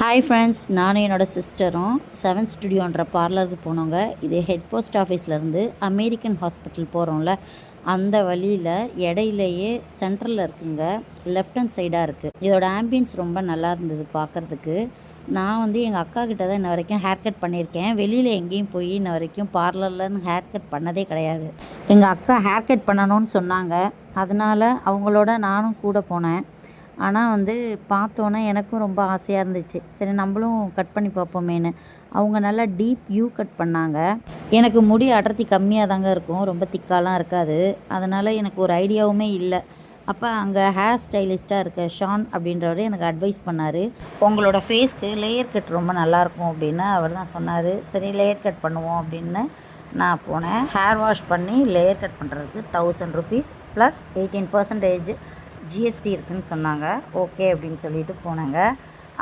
Hi friends நானும் என்னோடய சிஸ்டரும் seven ஸ்டுடியோன்ற பார்லருக்கு போனோங்க. இது ஹெட் போஸ்ட் ஆஃபீஸ்லேருந்து அமெரிக்கன் ஹாஸ்பிட்டல் போகிறோம்ல அந்த வழியில் இடையிலேயே சென்ட்ரலில் இருக்குங்க. லெஃப்ட் ஹேண்ட் சைடாக இருக்குது இதோட ஆம்பியன்ஸ் ரொம்ப நல்லா இருந்தது பார்க்குறதுக்கு நான் வந்து எங்கள் அக்கா கிட்ட தான் இன்ன வரைக்கும் ஹேர் கட் பண்ணியிருக்கேன். வெளியில் எங்கேயும் போய் இன்ன வரைக்கும் பார்லர்லன்னு ஹேர் கட் பண்ணதே கிடையாது. எங்கள் அக்கா ஹேர் கட் பண்ணணும்னு சொன்னாங்க. அதனால் அவங்களோட நானும் கூட போனேன். ஆனால் வந்து பார்த்தோன்னே எனக்கும் ரொம்ப ஆசையாக இருந்துச்சு. சரி நம்மளும் கட் பண்ணி பார்ப்போமேன்னு. அவங்க நல்லா டீப் யூ கட் பண்ணாங்க. எனக்கு முடி அடர்த்தி கம்மியாக தாங்க இருக்கும். ரொம்ப திக்காலாம் இருக்காது. அதனால் எனக்கு ஒரு ஐடியாவுமே இல்லை. அப்போ அங்கே ஹேர் ஸ்டைலிஸ்ட்டாக இருக்க ஷான் அப்படின்றவர் எனக்கு அட்வைஸ் பண்ணார். உங்களோட ஃபேஸ்க்கு லேயர் கட் ரொம்ப நல்லாயிருக்கும் அப்படின்னு அவர் தான் சொன்னார். சரி லேயர் கட் பண்ணுவோம் அப்படின்னு நான் போனேன். ஹேர் வாஷ் பண்ணி லேயர் கட் பண்ணுறதுக்கு thousand rupees plus eighteen percentage GST இருக்குன்னு சொன்னாங்க. ஓகே அப்படின்னு சொல்லிட்டு போனாங்க.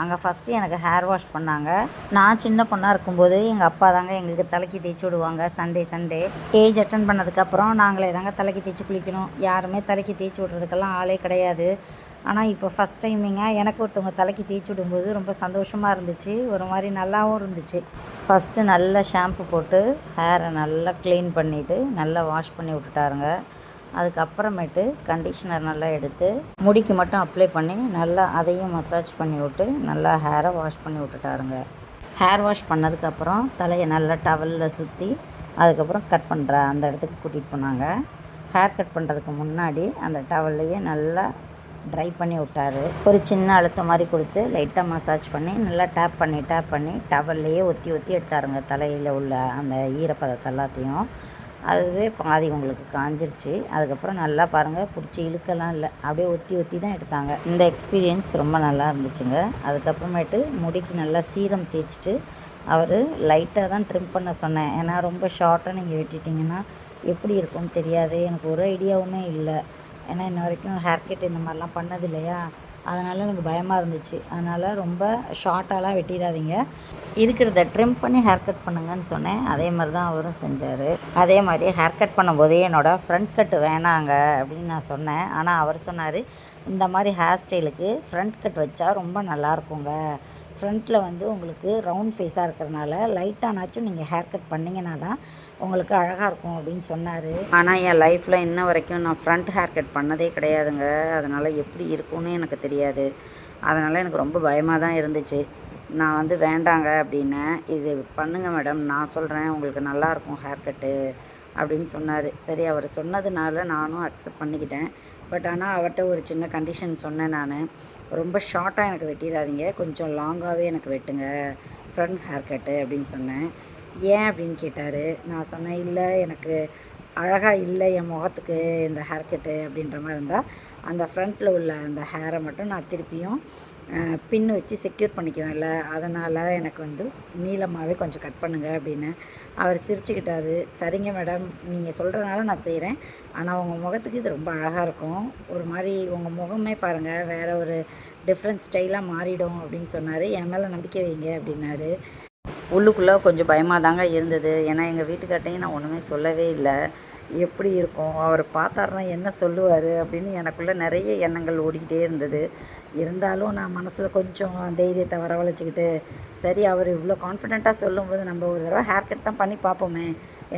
அங்கே ஃபஸ்ட்டு எனக்கு ஹேர் வாஷ் பண்ணாங்க. நான் சின்ன பொண்ணாக இருக்கும்போது எங்கள் அப்பா தாங்க எங்களுக்கு தலைக்கு தேய்ச்சி விடுவாங்க. சண்டே சண்டே ஏஜ் அட்டன் பண்ணதுக்கப்புறம் நாங்களே தாங்க தலைக்கு தேய்ச்சி குளிக்கணும். யாருமே தலைக்கு தேய்ச்சி விட்றதுக்கெல்லாம் ஆளே கிடையாது. ஆனால் இப்போ ஃபஸ்ட் டைமிங்க எனக்கு ஒருத்தவங்க தலைக்கு தேய்ச்சி விடும்போது ரொம்ப சந்தோஷமாக இருந்துச்சு. ஒரு மாதிரி நல்லாவும் இருந்துச்சு. ஃபஸ்ட்டு நல்லா ஷாம்பு போட்டு ஹேரை நல்லா க்ளீன் பண்ணிவிட்டு நல்லா வாஷ் பண்ணி விட்டுட்டாருங்க. அதுக்கப்புறமேட்டு கண்டிஷ்னர் நல்லா எடுத்து முடிக்கு மட்டும் அப்ளை பண்ணி நல்லா அதையும் மசாஜ் பண்ணி விட்டு நல்லா ஹேரை வாஷ் பண்ணி விட்டுட்டாருங்க. ஹேர் வாஷ் பண்ணதுக்கப்புறம் தலையை நல்லா டவலில் சுற்றி அதுக்கப்புறம் கட் பண்ணுற அந்த இடத்துக்கு கூட்டிகிட்டு போனாங்க. ஹேர் கட் பண்ணுறதுக்கு முன்னாடி அந்த டவல்லையே நல்லா ட்ரை பண்ணி விட்டாரு. ஒரு சின்ன அழுத்தம் மாதிரி கொடுத்து லைட்டாக மசாஜ் பண்ணி நல்லா டேப் பண்ணி டேப் பண்ணி டவல்லையே ஒத்தி ஒத்தி எடுத்தாருங்க தலையில் உள்ள அந்த ஈரப்பதத்தை எல்லாத்தையும். அதுவே பாதி உங்களுக்கு காஞ்சிருச்சு. அதுக்கப்புறம் நல்லா பாருங்கள் பிடிச்சி இழுக்கலாம் இல்லை. அப்படியே ஒத்தி ஒத்தி தான் எடுத்தாங்க. இந்த எக்ஸ்பீரியன்ஸ் ரொம்ப நல்லா இருந்துச்சுங்க. அதுக்கப்புறமேட்டு முடிக்கு நல்லா சீரம் தேய்ச்சிட்டு அவர் லைட்டாக தான் ட்ரிம் பண்ண சொன்னேன். ஏன்னா ரொம்ப ஷார்ட்டாக நீங்கள் வெட்டிட்டிங்கன்னா எப்படி இருக்கும்னு தெரியாது. எனக்கு ஒரு ஐடியாவுமே இல்லை. ஏன்னா இன்ன வரைக்கும் ஹேர் கட் இந்த மாதிரிலாம் பண்ணது இல்லையா அதனால் எனக்கு பயமாக இருந்துச்சு. அதனால் ரொம்ப ஷார்ட்டாலாம் வெட்டிடாதீங்க. இருக்கிறத ட்ரிம் பண்ணி ஹேர் கட் பண்ணுங்கன்னு சொன்னேன். அதே மாதிரி தான் அவரும் செஞ்சார். அதே மாதிரி ஹேர் கட் பண்ணும்போதே என்னோடய ஃப்ரண்ட் கட் வேணாங்க அப்படின்னு நான் சொன்னேன். ஆனால் அவர் சொன்னார் இந்த மாதிரி ஹேர் ஸ்டைலுக்கு ஃப்ரண்ட் கட் வச்சா ரொம்ப நல்லாயிருக்குங்க ஃப்ரண்ட்டில் வந்து உங்களுக்கு ரவுண்ட் ஃபேஸாக இருக்கிறனால லைட்டானாச்சும் நீங்கள் ஹேர் கட் பண்ணிங்கன்னா தான் உங்களுக்கு அழகாக இருக்கும் அப்படின்னு சொன்னார். ஆனால் என் லைஃப்பில் இன்ன வரைக்கும் நான் ஃப்ரண்ட் ஹேர் கட் பண்ணதே கிடையாதுங்க. அதனால் எப்படி இருக்கும்னு எனக்கு தெரியாது. அதனால் எனக்கு ரொம்ப பயமாக தான் இருந்துச்சு. நான் வந்து வேண்டாங்க அப்படின்னேன் இது பண்ணுங்கள் மேடம் நான் சொல்கிறேன் உங்களுக்கு நல்லாயிருக்கும் ஹேர் கட்டு அப்படின்னு சொன்னார். சரி அவர் சொன்னதுனால நானும் அக்செப்ட் பண்ணிக்கிட்டேன். பட் ஆனால் அவர்கிட்ட ஒரு சின்ன கண்டிஷன் சொன்னேன் நான். ரொம்ப ஷார்ட்டாக எனக்கு வெட்டிடாதீங்க. கொஞ்சம் லாங்காகவே எனக்கு வெட்டுங்க. ஃப்ரண்ட் ஹேர் கட்டு அப்படின்னு சொன்னேன். ஏன் அப்படின்னு கேட்டார். நான் சொன்னேன் இல்லை எனக்கு அழகாக இல்லை. என் முகத்துக்கு இந்த ஹேர் கட்டு அப்படின்ற மாதிரி இருந்தால் அந்த ஃப்ரண்ட்டில் உள்ள அந்த ஹேரை மட்டும் நான் திருப்பியும் பின் வச்சு செக்யூர் பண்ணிக்குவேன்ல. அதனால் எனக்கு வந்து நீளமாகவே கொஞ்சம் கட் பண்ணுங்க அப்படின்னு. அவர் சிரிச்சுக்கிட்டாரு. சரிங்க மேடம் நீங்கள் சொல்கிறனால நான் செய்கிறேன் ஆனால் உங்கள் முகத்துக்கு இது ரொம்ப அழகாக இருக்கும். ஒரு மாதிரி உங்கள் முகமே பாருங்கள் வேறு ஒரு டிஃப்ரெண்ட் ஸ்டைலாக மாறிடும் அப்படின்னு சொன்னார். என் மேலே நம்பிக்கை வைங்க அப்படின்னாரு. உள்ளுக்குள்ளே கொஞ்சம் பயமாக தாங்க இருந்தது. ஏன்னா எங்கள் வீட்டுக்கார்ட்டையும் நான் ஒன்றுமே சொல்லவே இல்லை. எப்படி இருக்கும்? அவர் பார்த்தாருனா என்ன சொல்லுவார்? அப்படின்னு எனக்குள்ளே நிறைய எண்ணங்கள் ஓடிக்கிட்டே இருந்தது. இருந்தாலும் நான் மனசில் கொஞ்சம் தைரியத்தை வரவழைச்சிக்கிட்டு சரி அவர் இவ்வளோ கான்ஃபிடெண்ட்டாக சொல்லும்போது நம்ம ஒரு தடவை ஹேர் கட் தான் பண்ணி பார்ப்போமே.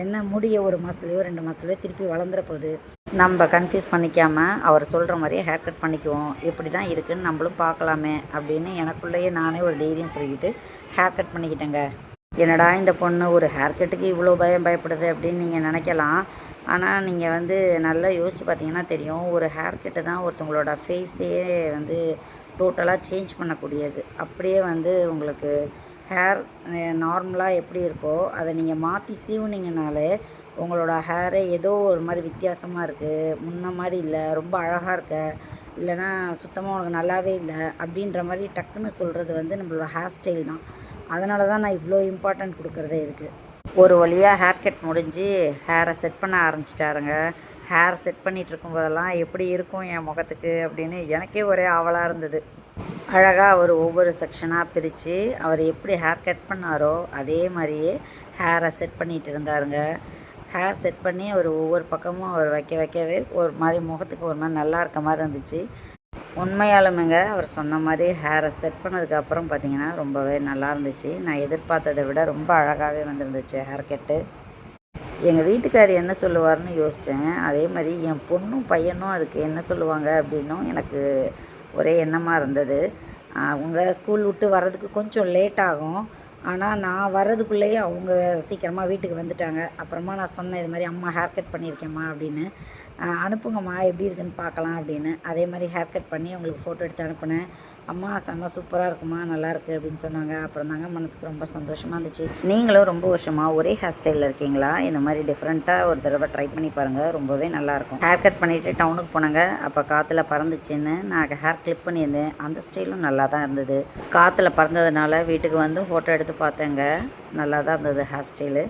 என்ன முடிய ஒரு மாதத்துலையோ ரெண்டு மாதத்துலையோ திருப்பி வளர்ந்துற போகுது நம்ம கன்ஃபியூஸ் பண்ணிக்காமல் அவர் சொல்கிற மாதிரியே ஹேர் கட் பண்ணிக்குவோம். எப்படி தான் இருக்குதுன்னு நம்மளும் பார்க்கலாமே அப்படின்னு எனக்குள்ளேயே நானே ஒரு தைரியம் சொல்லிக்கிட்டு ஹேர் கட் பண்ணிக்கிட்டேங்க. என்னடா இந்த பொண்ணு ஒரு ஹேர் கட்டுக்கு இவ்வளோ பயம் பயப்படுது அப்படின்னு நீங்கள் நினைக்கலாம். ஆனால் நீங்கள் வந்து நல்லா யோசித்து பார்த்தீங்கன்னா தெரியும். ஒரு ஹேர் கட்டு தான் ஒருத்தவங்களோட ஃபேஸே வந்து டோட்டலாக சேஞ்ச் பண்ணக்கூடியது. அப்படியே வந்து உங்களுக்கு ஹேர் நார்மலாக எப்படி இருக்கோ அதை நீங்கள் மாற்றி சீவுனீங்கனாலே உங்களோட ஹேரே ஏதோ ஒரு மாதிரி வித்தியாசமாக இருக்குது முன்ன மாதிரி இல்லை ரொம்ப அழகாக இருக்க. இல்லைனா சுத்தமாக உனக்கு நல்லாவே இல்லை அப்படின்ற மாதிரி டக்குன்னு சொல்கிறது வந்து நம்மளோட ஹேர் ஸ்டைல் தான். அதனால தான் நான் இவ்வளோ இம்பார்ட்டண்ட் கொடுக்குறதே இருக்குது ஒரு வழியாக ஹேர் கட் முடிஞ்சு ஹேரை செட் பண்ண ஆரம்பிச்சிட்டாருங்க. ஹேர் செட் பண்ணிகிட்டு இருக்கும்போதெல்லாம் எப்படி இருக்கும் என் முகத்துக்கு அப்படின்னு எனக்கே ஒரே ஆவலாக இருந்தது. அழகாக அவர் ஒவ்வொரு செக்ஷனாக பிரித்து அவர் எப்படி ஹேர் கட் பண்ணாரோ அதே மாதிரியே ஹேரை செட் பண்ணிகிட்டு இருந்தாருங்க. ஹேர் செட் பண்ணி அவர் ஒவ்வொரு பக்கமும் அவர் வைக்க வைக்கவே ஒரு மாதிரி முகத்துக்கு ஒரு மாதிரி நல்லா இருக்க மாதிரி இருந்துச்சு. உண்மையாலுமேங்க அவர் சொன்ன மாதிரி ஹேரை செட் பண்ணதுக்கப்புறம் பார்த்தீங்கன்னா ரொம்பவே நல்லா இருந்துச்சு நான் எதிர்பார்த்ததை விட ரொம்ப அழகாகவே வந்திருந்துச்சு ஹேர் கட்டு எங்கள் வீட்டுக்கார் என்ன சொல்லுவார்னு யோசித்தேன் அதே மாதிரி என் பொண்ணும் பையனும் அதுக்கு என்ன சொல்லுவாங்க அப்படின்னும் எனக்கு ஒரே எண்ணமாக இருந்தது. அவங்க ஸ்கூல் விட்டு வர்றதுக்கு கொஞ்சம் லேட் ஆகும். ஆனால் நான் வர்றதுக்குள்ளேயே அவங்க சீக்கிரமாக வீட்டுக்கு வந்துட்டாங்க. அப்புறமா நான் சொன்னேன் இது மாதிரி அம்மா ஹேர் கட் பண்ணியிருக்கேம்மா அப்படின்னு. அனுப்புங்கம்மா எப்படி இருக்குன்னு பார்க்கலாம் அப்படின்னு. அதே மாதிரி ஹேர் கட் பண்ணி அவங்களுக்கு ஃபோட்டோ எடுத்து அனுப்புனேன். அம்மா செம்ம சூப்பராக இருக்குமா? நல்லாயிருக்கு அப்படின்னு சொன்னாங்க. அப்புறம் தாங்க மனசுக்கு ரொம்ப சந்தோஷமாக இருந்துச்சு. நீங்களும் ரொம்ப வருஷமாக ஒரே ஹேர் ஸ்டைலில் இருக்கீங்களா? இந்த மாதிரி டிஃப்ரெண்ட்டாக ஒரு தடவை ட்ரை பண்ணி பாருங்கள் ரொம்பவே நல்லாயிருக்கும் ஹேர் கட் பண்ணிவிட்டு டவுனுக்கு போனாங்க. அப்போ காற்றுல பறந்துச்சுன்னு நான் ஹேர் கிளிப் பண்ணியிருந்தேன். அந்த ஸ்டைலும் நல்லா தான் இருந்தது. காற்றுல பறந்ததுனால வீட்டுக்கு வந்து ஃபோட்டோ எடுத்து பார்த்தேங்க. நல்லா தான் இருந்தது ஹேர் ஸ்டைலு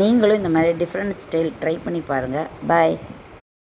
நீங்களும் இந்த மாதிரி டிஃப்ரெண்ட் ஸ்டைல் ட்ரை பண்ணி பாருங்கள் பாய்